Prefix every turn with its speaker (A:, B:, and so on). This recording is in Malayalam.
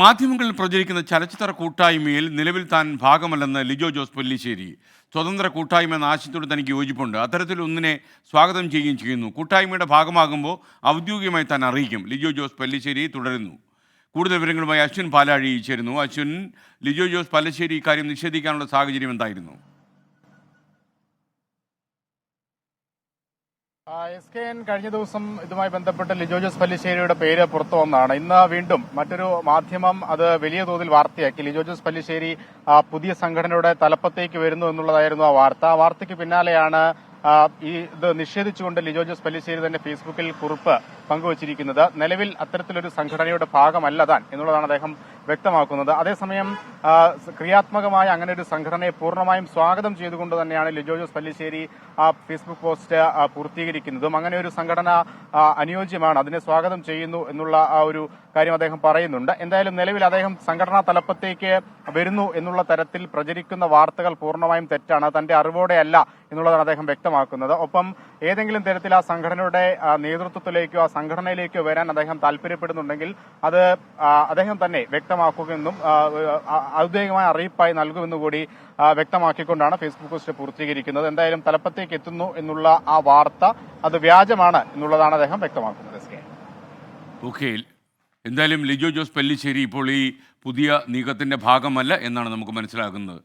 A: മാധ്യമങ്ങളിൽ പ്രചരിക്കുന്ന ചലച്ചിത്ര കൂട്ടായ്മയിൽ നിലവിൽ താൻ ഭാഗമല്ലെന്ന് ലിജോ ജോസ് പൊല്ലിശ്ശേരി. സ്വതന്ത്ര കൂട്ടായ്മ എന്ന ആശയത്തോട് തനിക്ക് യോജിപ്പുണ്ട്. അത്തരത്തിൽ ഒന്നിനെ സ്വാഗതം ചെയ്യുകയും ചെയ്യുന്നു. കൂട്ടായ്മയുടെ ഭാഗമാകുമ്പോൾ ഔദ്യോഗികമായി താൻ അറിയിക്കും. ലിജോ ജോസ് പല്ലിശ്ശേരി തുടരുന്നു. കൂടുതൽ വിവരങ്ങളുമായി അശ്വിൻ പാലാഴി ചേരുന്നു. അശ്വിൻ ലിജോ ജോസ് പല്ലിശ്ശേരി ഇക്കാര്യം നിഷേധിക്കാനുള്ള സാഹചര്യം എന്തായിരുന്നു?
B: എസ് കെ എൻ കഴിഞ്ഞ ദിവസം ഇതുമായി ബന്ധപ്പെട്ട് ലിജോ ജോസ് പല്ലിശ്ശേരിയുടെ പേര് പുറത്തു വന്നതാണ് ഇന്ന് വീണ്ടും മറ്റൊരു മാധ്യമം അത് വലിയ തോതിൽ വാർത്തയാക്കി. ലിജോ ജോസ് പല്ലിശ്ശേരി പുതിയ സംഘടനയുടെ തലപ്പത്തേക്ക് വരുന്നു എന്നുള്ളതായിരുന്നു ആ വാർത്ത. ആ വാർത്തയ്ക്ക് പിന്നാലെയാണ് ഈ ഇത് നിഷേധിച്ചുകൊണ്ട് ലിജോ ജോസ് പല്ലിശ്ശേരി തന്നെ ഫേസ്ബുക്കിൽ കുറിപ്പ് പങ്കുവച്ചിരിക്കുന്നത്. നിലവിൽ അത്തരത്തിലൊരു സംഘടനയുടെ ഭാഗമല്ല താൻ എന്നുള്ളതാണ് അദ്ദേഹം വ്യക്തമാക്കുന്നത്. അതേസമയം ക്രിയാത്മകമായ അങ്ങനെ ഒരു സംഘടനയെ പൂർണമായും സ്വാഗതം ചെയ്തുകൊണ്ട് തന്നെയാണ് ലിജോ ജോസ് പല്ലിശ്ശേരി ആ ഫേസ്ബുക്ക് പോസ്റ്റ് പൂർത്തീകരിക്കുന്നതും. അങ്ങനെ ഒരു സംഘടന അനുയോജ്യമാണ്. അതിനെ സ്വാഗതം ചെയ്യുന്നു എന്നുള്ള ആ ഒരു കാര്യം അദ്ദേഹം പറയുന്നുണ്ട്. എന്തായാലും നിലവിൽ അദ്ദേഹം സംഘടനാ തലപ്പത്തേക്ക് വരുന്നു എന്നുള്ള തരത്തിൽ പ്രചരിക്കുന്ന വാർത്തകൾ പൂർണമായും തെറ്റാണ്. തന്റെ അറിവോടെയല്ല എന്നുള്ളതാണ് അദ്ദേഹം വ്യക്തമാക്കുന്നത്. ഒപ്പം ഏതെങ്കിലും തരത്തിൽ ആ സംഘടനയുടെ നേതൃത്വത്തിലേക്കോ ആ സംഘടനയിലേക്കോ വരാൻ അദ്ദേഹം താല്പര്യപ്പെടുന്നുണ്ടെങ്കിൽ അത് അദ്ദേഹം തന്നെ വ്യക്തമാക്കുകയെന്നും ആ, ഔദ്യോഗികമായ അറിയിപ്പായി നൽകുമെന്നും കൂടി വ്യക്തമാക്കിക്കൊണ്ടാണ് ഫേസ്ബുക്ക് പോസ്റ്റ് പൂർത്തീകരിക്കുന്നത്. എന്തായാലും തലപ്പത്തേക്ക് എത്തുന്നു എന്നുള്ള ആ വാർത്ത അത് വ്യാജമാണ് എന്നുള്ളതാണ് അദ്ദേഹം വ്യക്തമാക്കുന്നത്
A: എന്തായാലും ലിജോ ജോസ് പല്ലിശ്ശേരി ഇപ്പോൾ ഈ പുതിയ നീക്കത്തിന്റെ ഭാഗമല്ല എന്നാണ് നമുക്ക് മനസ്സിലാക്കുന്നത്